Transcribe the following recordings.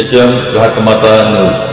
H M Ghatmata news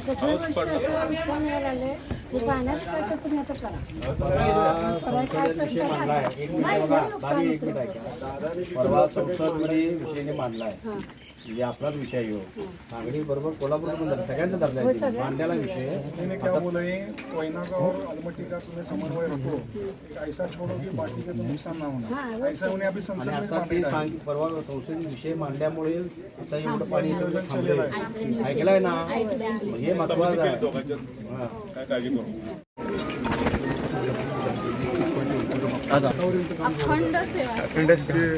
आता दरवर्षी असं नुकसान व्हायला लागलंय ते पाण्यात काय तर तुम्ही आता करा. परत काय तरी करा. नाही, लय नुकसान होतंय. परवा संसदमध्ये विषयाने मांडलाय म्हणजे आपलाच विषय घेऊ सांगली बरोबर कोल्हापूर पण झालं. सगळ्यांचा दर्जा आहे. मांडलेला विषय. मैंने क्या बोला है? वैनागांव और अलमट्टी का तुम्हें समन्वय रखो. एक ऐसा छोड़ो कि बाकी का तो नुकसान ना हाँ, होना वो ऐसा उन्हें अभी आणि संसद में आता ते मांडलेला है. सांग परवा संसदेत विषय मांडल्यामुळे आता एवढं पाणी इथं थांबलंय. ऐकलंय ना? हे महत्वाचं आहे. हा. अखंड सेवा.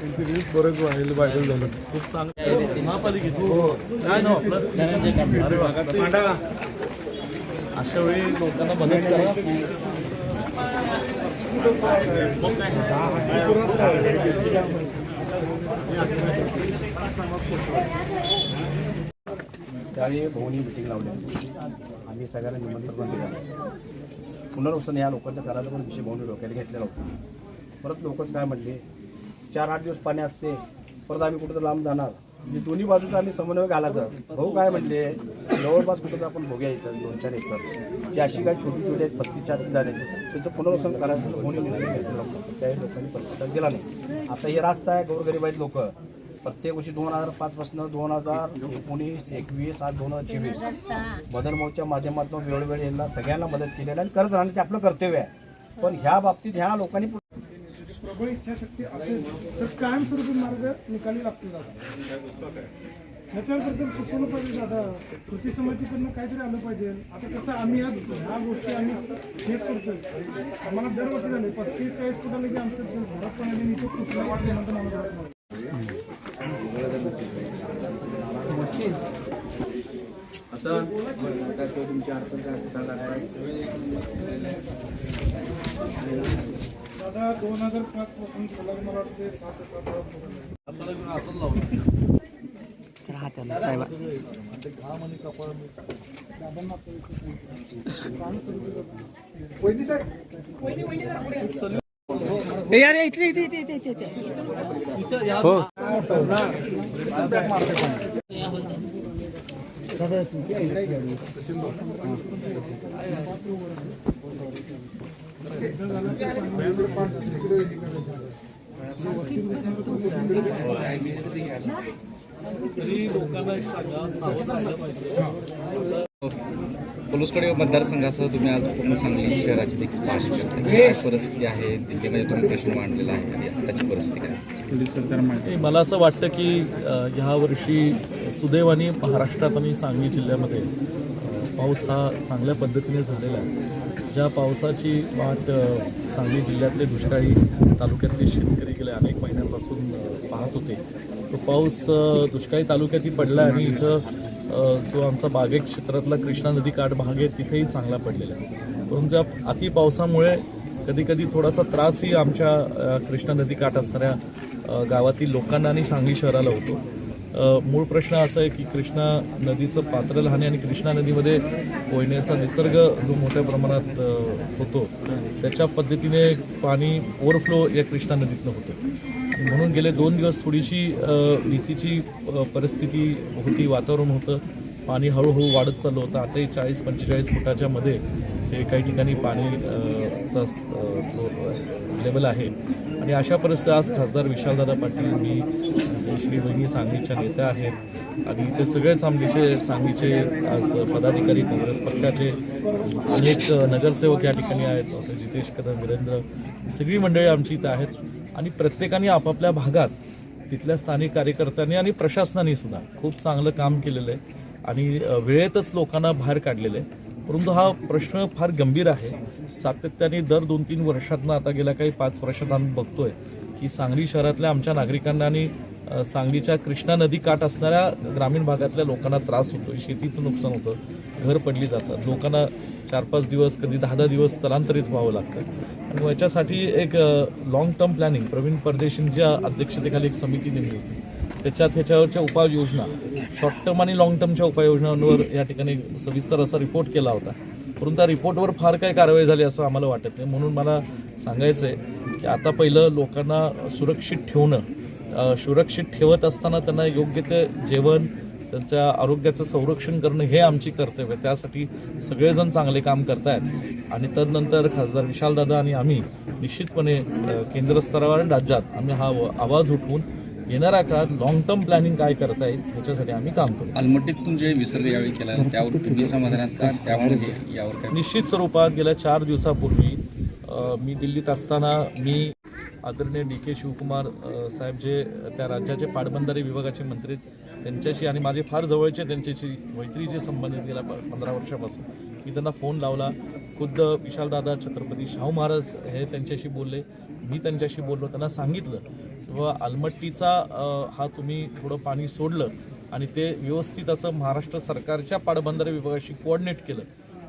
त्यांची रील्स बरेच व्हायला व्हायरल झालं. खूप अशा वेळी लोकांना मदत करा. त्यावेळी भाऊनी मिटिंग लावली. आम्ही सगळ्यांना निमंत्रण पण दिलं. पुनर्वसन या लोकांच्या करायला पण विषय भाऊनी डोक्याला घेतलेला होता. परत लोकच काय म्हणले? चार आठ दिवस पाणी असते. परत आम्ही कुठं लांब जाणार. म्हणजे दोन्ही बाजूचा आम्ही समन्वय घालायचा. भाऊ काय म्हणले? जवळपास कुठं तर आपण भोग्या इथं दोन चार एकर. जे अशी काही छोटी छोटी आहेत पस्तीस चार झाले त्यांचं पुनर्वसन करायचं कोणी निर्णय घेतलेला त्याही लोकांनी प्रतिसाद दिला नाही. आता हे रास्ता आहे गोरगरीब आहेत लोक. प्रत्येक वर्षी दोन हजार पाच पासून दोन हजार एकोणीस एकवीस आज दोन हजार चोवीस. बदल मोर्चा माध्यमातून वेळोवेळी यांना सगळ्यांना मदत केलेली आणि करत राहणं ते आपलं कर्तव्य आहे. पण ह्या बाबतीत ह्या लोकांनी प्रबळ इच्छाशक्ती असेल तर कायमस्वरूपी मार्ग निकाली लागतील दादा. सुचवलं पाहिजे दादा. कृषी समितीकडनं काहीतरी आलं पाहिजे. आता कसं आम्ही आज ह्या गोष्टी आम्ही हेच करतोय. आम्हाला दरवर्षी झाले पस्तीस चाळीस फुटाला की आमचं घरात पण आले इथे कुठला वाटल्यानंतर मला घरात नाही. असं काय तो तुमच्या अडचण दादा दोन हजार पाच पासून मला वाटते सात तरी लोकांना एक सांगा सावध झालं पाहिजे पलुसकडे मतदारसंघासह तुम्ही आज पूर्ण सांगली शहराची देखील पाहणी परिस्थिती आहे. दिल्लीमध्ये तुम्ही प्रश्न मांडलेला आहे आणि आताची परिस्थिती काय? नाही, मला असं वाटतं की अ, ह्या वर्षी सुदैवाने महाराष्ट्रात आणि सांगली जिल्ह्यामध्ये पाऊस हा चांगल्या पद्धतीने झालेला आहे. ज्या पावसाची वाट सांगली जिल्ह्यातले दुष्काळी तालुक्यातले शेतकरी गेल्या अनेक महिन्यांपासून पाहत होते. तो पाऊस दुष्काळी तालुक्यातही पडला आणि इथं जो आमचा बागेत क्षेत्रातला कृष्णा नदी काठ भाग आहे तिथेही चांगला पडलेला आहे. परंतु या अति पावसामुळे कधीकधी थोडासा त्रासही आमच्या कृष्णा नदी काठ असणाऱ्या गावातील लोकांना आणि सांगली शहराला होतो. मूळ प्रश्न असा आहे की कृष्णा नदीचं पात्र लहान आहे आणि कृष्णा नदीमध्ये पोहण्याचा निसर्ग जो मोठ्या प्रमाणात होतो त्याच्या पद्धतीने पाणी ओव्हरफ्लो या कृष्णा नदीतनं होतं. म्हणून गेले दोन दिवस थोडीशी भीतीची परिस्थिती होती वातावरण होतं. पाणी हळूहळू वाढत चाललं होतं. आताही चाळीस पंचेचाळीस फुटाच्या मध्ये हे काही ठिकाणी पाणी चा स्लो- लेवल आहे. आणि अशा परिस्थिती आज खासदार विशालदादा पाटील मी म्हणजे जयश्री वहिनी सांगलीच्या नेत्या आहेत. आणि इथे सगळे सांगलीचे सांगलीचे आज पदाधिकारी काँग्रेस पक्षाचे अनेक नगरसेवक या ठिकाणी आहेत. डॉक्टर जितेश कदम वीरेंद्र सगळी मंडळी आमची इथं आहेत. आणि प्रत्येकाने आपापल्या भागात तिथल्या स्थानिक कार्यकर्त्यांनी आणि प्रशासनाने सुद्धा खूप चांगलं काम केलेलं आहे. आणि वेळेतच लोकांना बाहेर काढलेलं आहे. परंतु हा प्रश्न फार गंभीर आहे. सातत्याने दर दोन तीन वर्षातनं आता गेल्या काही पाच वर्षात आम्ही बघतोय की सांगली शहरातल्या आमच्या नागरिकांना आणि सांगलीच्या कृष्णा नदी काठ असणाऱ्या ग्रामीण भागातल्या लोकांना त्रास होतो शेतीचं नुकसान होतं घर पडली जातात. लोकांना चार पाच दिवस कधी दहा दहा दिवस स्थलांतरित व्हावं लागतं. आणि याच्यासाठी एक लॉंग टर्म प्लॅनिंग प्रवीण परदेशींच्या अध्यक्षतेखाली एक समिती नेमली होती. त्याच्यात ह्याच्यावरच्या उपाययोजना शॉर्ट टर्म आणि लॉंग टर्मच्या उपाययोजनांवर या ठिकाणी सविस्तर असा रिपोर्ट केला होता. परंतु त्या रिपोर्टवर फार काही कारवाई झाली असं आम्हाला वाटत नाही. म्हणून मला सांगायचं आहे की आता पहिलं लोकांना सुरक्षित ठेवणं सुरक्षित ठेवत असताना त्यांना योग्य ते जेवण त्यांच्या आरोग्याचं संरक्षण करणं हे आमची कर्तव्य त्यासाठी सगळेजण चांगले काम करतायत. आणि तदनंतर खासदार विशालदादा आणि आम्ही निश्चितपणे अ, केंद्र स्तरावर आणि राज्यात आम्ही हा व- आवाज उठवून येणाऱ्या काळात लॉंग टर्म प्लॅनिंग काय करता येईल ह्याच्यासाठी आम्ही काम करू. अलमट्टीतून जे विसर्ग यावेळी केला त्यावर तुम्ही समाधानात का? त्यामुळे हे यावर निश्चित स्वरूपात गेल्या चार दिवसापूर्वी मी दिल्लीत असताना मी आदरणीय डी के शिवकुमार साहेब जे त्या राज्याचे पाटबंधारे विभागाचे मंत्री त्यांच्याशी आणि माझे फार जवळचे त्यांच्याशी मैत्रीचे संबंधित गेल्या पंधरा वर्षापासून. मी त्यांना फोन लावला. खुद्द विशालदादा छत्रपती शाहू महाराज हे त्यांच्याशी बोलले. मी त्यांच्याशी बोललो. त्यांना सांगितलं किंवा आलमट्टीचा हा तुम्ही थोडं पाणी सोडलं आणि ते व्यवस्थित असं महाराष्ट्र सरकारच्या पाटबंधारे विभागाशी कोऑर्डिनेट केलं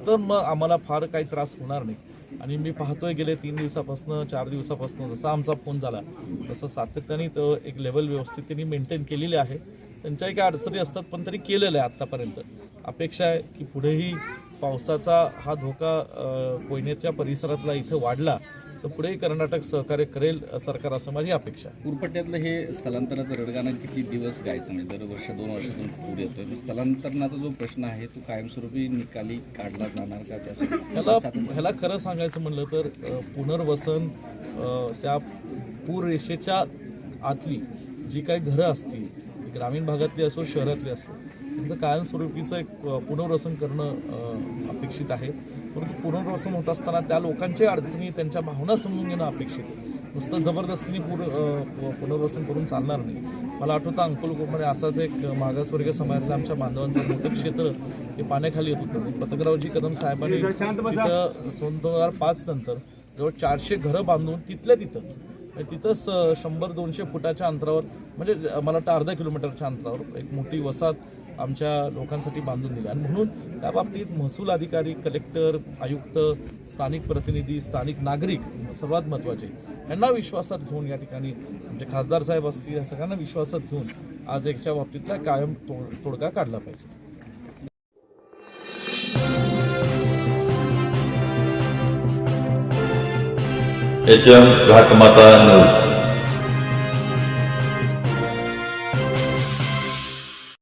तर मग आम्हाला फार काही त्रास होणार नाही. आणि मी पाहतोय गेले तीन दिवसापासून चार दिवसापासून जसा आमचा फोन झाला तसं सातत्याने तो एक लेवल व्यवस्थित त्यांनी मेंटेन केलेली आहे. त्यांच्याही काही अडचणी असतात पण तरी केलेलं आहे आत्तापर्यंत अपेक्षा आहे की पुढेही पावसाचा हा धोका कोयनेच्या परिसरातला इथं वाढला तर पुढेही कर्नाटक सहकार्य करेल सरकार असं माझी अपेक्षा आहे. पूरपट्ट्यातलं हे स्थलांतराचं रडगाणं किती दिवस गायचं? म्हणजे दरवर्ष दोन वर्षातून पूर येतोय. स्थलांतरणाचा जो प्रश्न आहे तो कायमस्वरूपी निकाली काढला जाणार का? ह्याला त्यासाठी ह्याला खरं सांगायचं म्हणलं तर पुनर्वसन त्या पूर रेषेच्या आतली जी काही घरं असतील ग्रामीण भागातली असो शहरातली असो त्यांचं कायमस्वरूपीचं एक पुनर्वसन करणं अपेक्षित आहे. परंतु पुनर्वसन होत असताना त्या लोकांच्या अडचणी त्यांच्या भावना समजून घेणं अपेक्षित. नुसतं जबरदस्तीने पूर पुनर्वसन करून चालणार नाही. मला आठवतं अंकुलकोटमध्ये असाच एक मागासवर्गीय समाजातल्या आमच्या बांधवांचं मोठं क्षेत्र हे पाण्याखाली येत होतं. पतंगरावजी कदम साहेबांनी तिथं सन दोन हजार पाच नंतर जवळ चारशे घरं बांधून तिथल्या तिथंच तिथंच शंभर दोनशे फुटाच्या अंतरावर म्हणजे मला वाटतं अर्धा किलोमीटरच्या अंतरावर एक मोठी वसाहत आमच्या लोकांसाठी बांधून दिले. आणि म्हणून त्या बाबतीत महसूल अधिकारी कलेक्टर आयुक्त स्थानिक प्रतिनिधी स्थानिक नागरिक सर्वात महत्त्वाचे यांना विश्वासात घेऊन या ठिकाणी आमचे खासदार साहेब असतील या सगळ्यांना विश्वासात घेऊन आज एकच्या बाबतीतला कायम तोड तोडगा काढला पाहिजे. H M Ghatmata news.